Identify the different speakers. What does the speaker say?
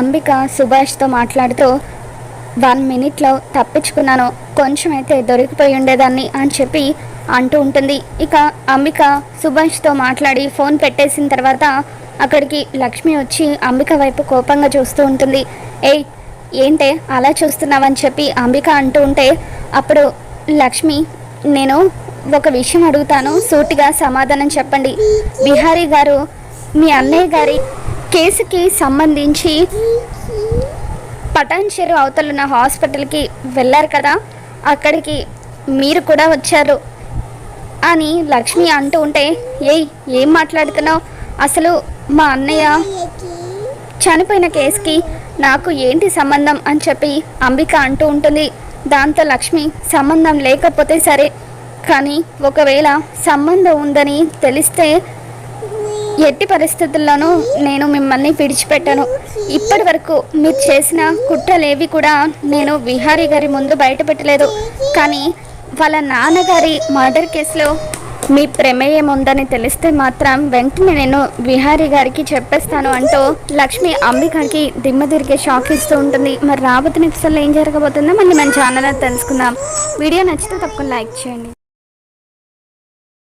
Speaker 1: అంబిక సుభాష్తో మాట్లాడుతూ వన్ మినిట్లో తప్పించుకున్నాను. కొంచెం అయితే దొరికిపోయి ఉండేదాన్ని అని చెప్పి అంటూ ఉంటుంది. ఇక అంబిక సుభాష్తో మాట్లాడి ఫోన్ పెట్టేసిన తర్వాత అక్కడికి లక్ష్మి వచ్చి అంబిక వైపు కోపంగా చూస్తూ ఉంటుంది. ఏయ్ ఏంటే అలా చూస్తున్నావని చెప్పి అంబిక అంటూ ఉంటే అప్పుడు లక్ష్మి నేను ఒక విషయం అడుగుతాను. సూటిగా సమాధానం చెప్పండి. బిహారీ గారు మీ అన్నయ్య గారి కేసుకి సంబంధించి పటాన్ చెరు అవతలున్న హాస్పిటల్కి వెళ్ళారు కదా అక్కడికి మీరు కూడా వచ్చారు అని లక్ష్మి అంటూ ఉంటే ఏయ్ ఏం మాట్లాడుతున్నావు? అసలు మా అన్నయ్య చనిపోయిన కేసుకి నాకు ఏంటి సంబంధం? అని చెప్పి అంబిక అంటూ ఉంటుంది. దాంతో లక్ష్మి సంబంధం లేకపోతే సరే కానీ ఒకవేళ సంబంధం ఉందని తెలిస్తే ఎట్టి పరిస్థితుల్లోనూ నేను మిమ్మల్ని విడిచిపెట్టను. ఇప్పటి వరకు మీరు చేసిన కుట్రలేవి కూడా నేను విహారీ గారి ముందు బయటపెట్టలేదు. కానీ వాళ్ళ నాన్నగారి మర్డర్ కేసులో మీ ప్రమేయం ఉందని తెలిస్తే మాత్రం వెంటనే నేను విహారీ గారికి చెప్పేస్తాను అంటూ లక్ష్మి అంబికకి దిమ్మ తిరిగే షాక్ ఇస్తూ ఉంటుంది. మరి రాబోతున్న ఎపిసోడ్లో ఏం జరగబోతుందో మళ్ళీ మన ఛానల్ తెలుసుకుందాం. వీడియో నచ్చితే తప్పకుండా లైక్ చేయండి.